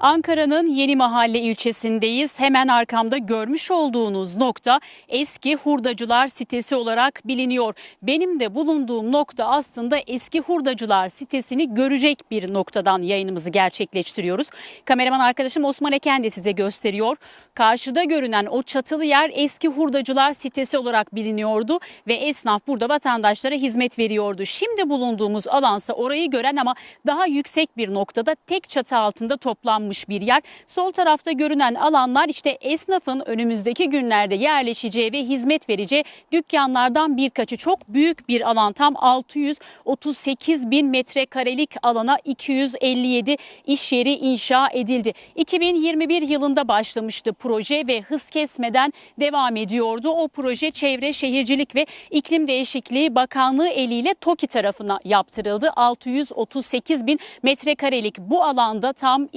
Ankara'nın Yeni Mahalle ilçesindeyiz. Hemen arkamda görmüş olduğunuz nokta eski hurdacılar sitesi olarak biliniyor. Benim de bulunduğum nokta aslında eski hurdacılar sitesini görecek bir noktadan yayınımızı gerçekleştiriyoruz. Kameraman arkadaşım Osman Eken de size gösteriyor. Karşıda görünen o çatılı yer eski hurdacılar sitesi olarak biliniyordu ve esnaf burada vatandaşlara hizmet veriyordu. Şimdi bulunduğumuz alansa orayı gören ama daha yüksek bir noktada tek çatı altında toplanmış bir yer. Sol tarafta görünen alanlar işte esnafın önümüzdeki günlerde yerleşeceği ve hizmet vereceği dükkanlardan birkaçı. Çok büyük bir alan tam 638 bin metrekarelik alana 257 iş yeri inşa edildi. 2021 yılında başlamıştı proje ve hız kesmeden devam ediyordu. O proje Çevre Şehircilik ve İklim Değişikliği Bakanlığı eliyle TOKİ tarafına yaptırıldı. 638 bin metrekarelik bu alanda tam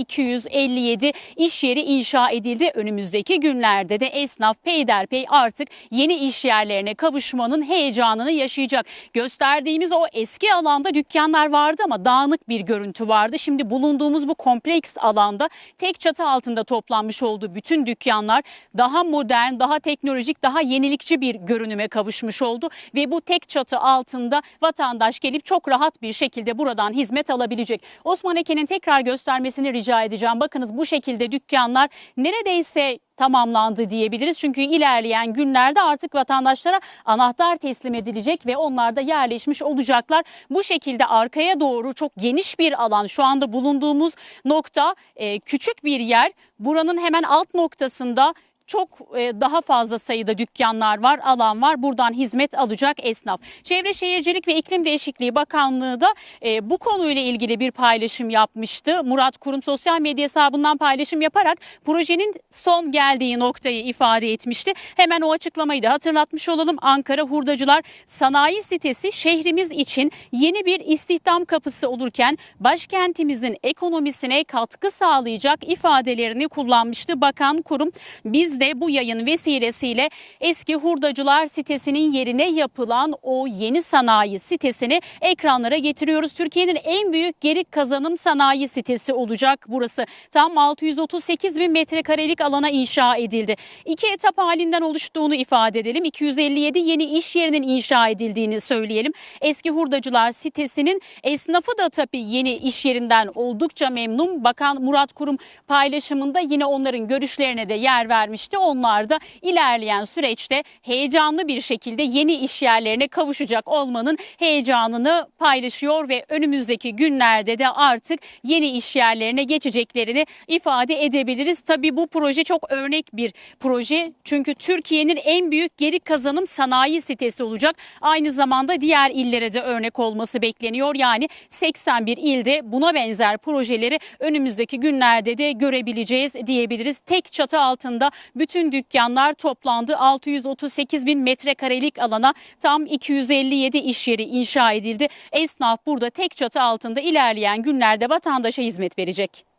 257 iş yeri inşa edildi. Önümüzdeki günlerde de esnaf peyderpey artık yeni iş yerlerine kavuşmanın heyecanını yaşayacak. Gösterdiğimiz o eski alanda dükkanlar vardı ama dağınık bir görüntü vardı. Şimdi bulunduğumuz bu kompleks alanda tek çatı altında toplanmış olduğu bütün dükkanlar daha modern, daha teknolojik, daha yenilikçi bir görünüme kavuşmuş oldu ve bu tek çatı altında vatandaş gelip çok rahat bir şekilde buradan hizmet alabilecek. Osman Eken'in tekrar göstermesini rica edeceğim. Bakınız bu şekilde dükkanlar neredeyse tamamlandı diyebiliriz. Çünkü ilerleyen günlerde artık vatandaşlara anahtar teslim edilecek ve onlar da yerleşmiş olacaklar. Bu şekilde arkaya doğru çok geniş bir alan şu anda bulunduğumuz nokta e, küçük bir yer. Buranın hemen alt noktasında çok e, daha fazla sayıda dükkanlar var, alan var. Buradan hizmet alacak esnaf. Çevre Şehircilik ve İklim Değişikliği Bakanlığı da e, bu konuyla ilgili bir paylaşım yapmıştı. Murat Kurum sosyal medya hesabından paylaşım yaparak projenin son geldiği noktayı ifade etmişti. Hemen o açıklamayı da hatırlatmış olalım. Ankara Hurdacılar Sanayi Sitesi şehrimiz için yeni bir istihdam kapısı olurken başkentimizin ekonomisine katkı sağlayacak ifadelerini kullanmıştı. Bakan Kurum biz de bu yayın vesilesiyle eski hurdacılar sitesinin yerine yapılan o yeni sanayi sitesini ekranlara getiriyoruz. Türkiye'nin en büyük geri kazanım sanayi sitesi olacak burası. Tam 638 bin metrekarelik alana inşa edildi. İki etap halinden oluştuğunu ifade edelim. 257 yeni iş yerinin inşa edildiğini söyleyelim. Eski hurdacılar sitesinin esnafı da tabii yeni iş yerinden oldukça memnun. Bakan Murat Kurum paylaşımında yine onların görüşlerine de yer vermişti. Onlar da ilerleyen süreçte heyecanlı bir şekilde yeni iş yerlerine kavuşacak olmanın heyecanını paylaşıyor ve önümüzdeki günlerde de artık yeni iş yerlerine geçeceklerini ifade edebiliriz. Tabii bu proje çok örnek bir proje. Çünkü Türkiye'nin en büyük geri kazanım sanayi sitesi olacak. Aynı zamanda diğer illere de örnek olması bekleniyor. Yani 81 ilde buna benzer projeleri önümüzdeki günlerde de görebileceğiz diyebiliriz. Tek çatı altında bütün dükkanlar toplandı. 638 bin metrekarelik alana tam 257 iş yeri inşa edildi. Esnaf burada tek çatı altında ilerleyen günlerde vatandaşa hizmet verecek.